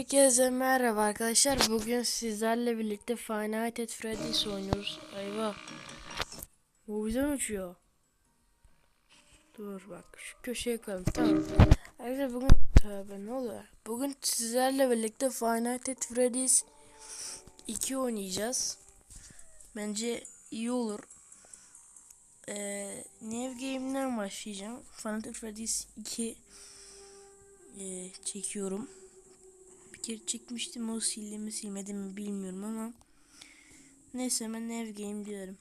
Herkese merhaba arkadaşlar. Bugün sizlerle birlikte Five Nights at Freddy's oynuyoruz. Eyvah. Bu bizden uçuyor. Dur bak şu köşeye koyalım. Tamam. Arkadaşlar bugün tövbe ne oluyor? Bugün sizlerle birlikte Five Nights at Freddy's 2 oynayacağız. Bence iyi olur. Ee, Nev Game'den başlayacağım. Five Nights at Freddy's 2 e, çekiyorum kere çekmiştim o sildi mi silmedi mi bilmiyorum ama neyse ben ev game diyorum.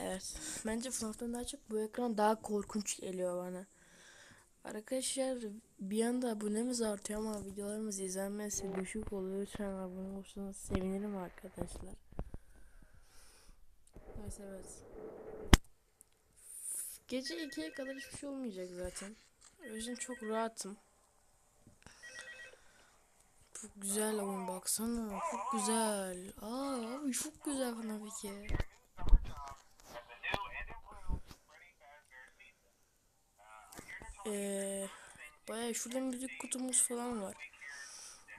Evet bence FNAF'tan daha çok bu ekran daha korkunç geliyor bana. Arkadaşlar bir anda abonemiz artıyor ama videolarımız izlenmesi düşük oluyor. Lütfen abone olursanız sevinirim arkadaşlar. Neyse evet. Gece 2'ye kadar hiçbir şey olmayacak zaten. O yüzden çok rahatım. Çok güzel oyun baksana. Çok güzel. Aa abi çok güzel bana kere. Ee, bayağı şurada müzik kutumuz falan var.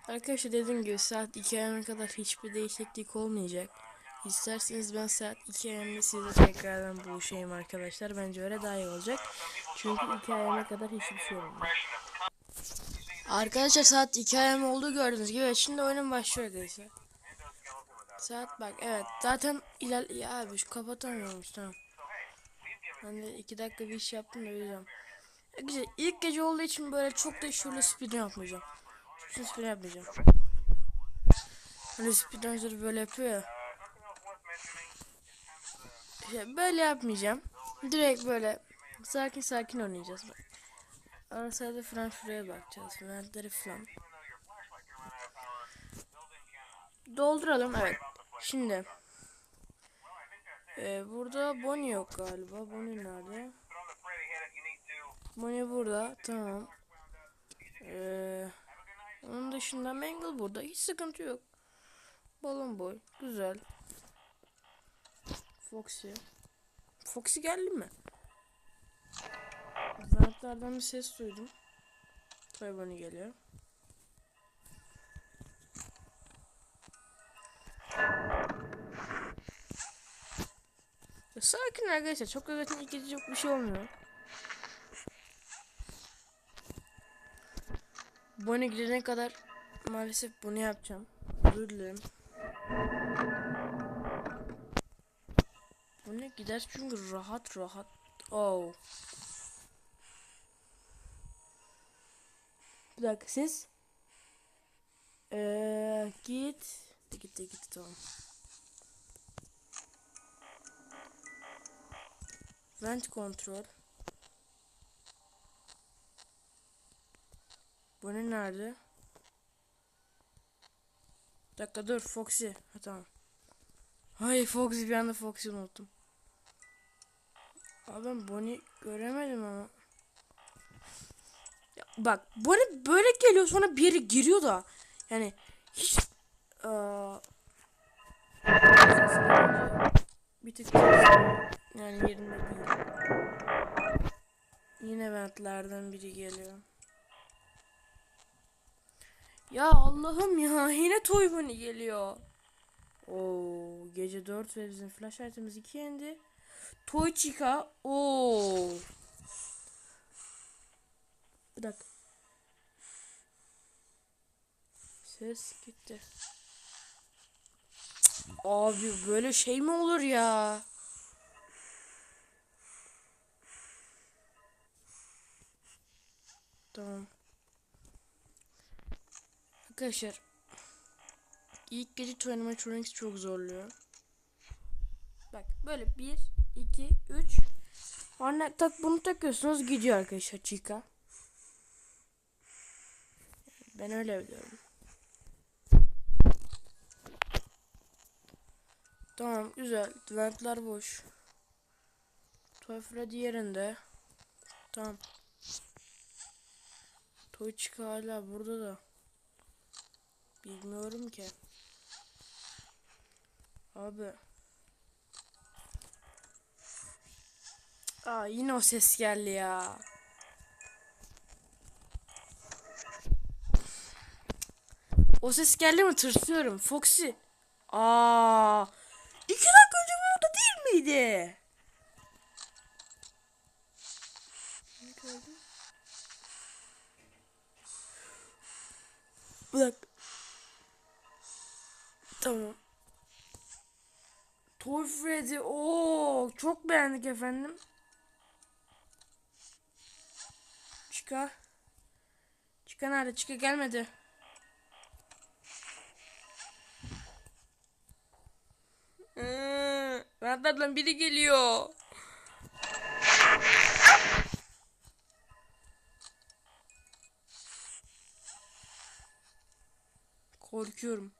Arkadaşlar dediğim gibi saat 2 ayına kadar hiçbir değişiklik olmayacak. İsterseniz ben saat 2 ayında sizle tekrardan buluşayım arkadaşlar. Bence öyle daha iyi olacak. Çünkü 2 ayına kadar hiçbir şey olmuyor. Arkadaşlar saat 2 ayım oldu gördüğünüz gibi. Şimdi oyunun başlıyor arkadaşlar. Saat bak evet zaten iler ya abi şu kapatamıyormuş tamam. Ben de 2 dakika bir iş yaptım da. E, güzel ilk gece olduğu için böyle çok da şöyle speedrun yapmayacağım. Çok speedrun yapmayacağım. Hani speedrunları böyle yapıyor ya. İşte böyle yapmayacağım. Direkt böyle sakin sakin oynayacağız. Bak. Ara sırada falan şuraya bakacağız. Ventleri falan. Dolduralım evet. Şimdi. Ee, burada Bonnie yok galiba. Bonnie nerede? Bonnie burada. Tamam. Ee, onun dışında Mangle burada. Hiç sıkıntı yok. Balon boy. Güzel. Foxy. Foxy geldi mi? Ventlerden bir ses duydum. Toy geliyor. Sakin arkadaşlar. Çok zaten ilk çok bir şey olmuyor. Bonnie gidene kadar maalesef bunu yapacağım. Özür dilerim. Bonnie gider çünkü rahat rahat. Oh. Bir dakika siz. Ee, git. Gitti gitti tamam. Vent kontrol. Bu ne nerede? Bir dakika dur Foxy. Ha tamam. Hayır Foxy bir anda Foxy unuttum. Abi ben Bonnie göremedim ama. Ya bak Bonnie böyle geliyor sonra bir yere giriyor da. Yani hiç aa, bir tık yani yerinde değil. Yine ventlerden biri geliyor. Ya Allah'ım ya yine Toy Bunny geliyor. Oo gece 4 ve bizim flash itemimiz 2 yendi. Toy Chica. Oo. Bir dakika. Ses gitti. Abi böyle şey mi olur ya? Tamam. Arkadaşlar ilk gece Animatronics çok zorluyor. Bak böyle 1 2 3 Anne tak bunu takıyorsunuz gidiyor arkadaşlar Chica. Ben öyle biliyorum. Tamam güzel. Ventler boş. Toy Freddy yerinde. Tamam. Toy Chica hala burada da. Bilmiyorum ki. Abi. Aa yine o ses geldi ya. O ses geldi mi tırsıyorum. Foxy. Aa. İki dakika önce burada değil miydi? Dakika. Tamam. Toy Freddy. Oo, çok beğendik efendim. Çıka. Çıka nerede? Çıka gelmedi. Radardan biri geliyor. Korkuyorum.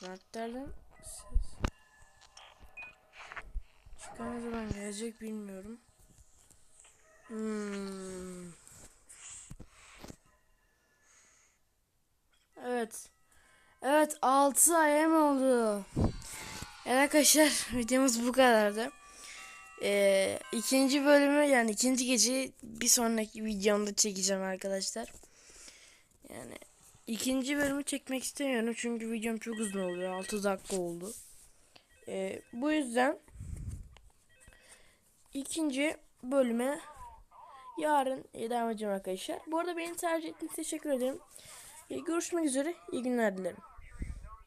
Ses. Çıkan zaman gelecek bilmiyorum. Hmm. Evet. Evet 6 ay mı oldu? Evet arkadaşlar videomuz bu kadardı. Ee, ikinci bölümü yani ikinci geceyi bir sonraki videomda çekeceğim arkadaşlar. Yani ikinci bölümü çekmek istemiyorum çünkü videom çok uzun oluyor. 6 dakika oldu. Ee, bu yüzden ikinci bölüme yarın devam edeceğim arkadaşlar. Bu arada beni tercih ettiğiniz teşekkür ederim. Ee, görüşmek üzere. İyi günler dilerim.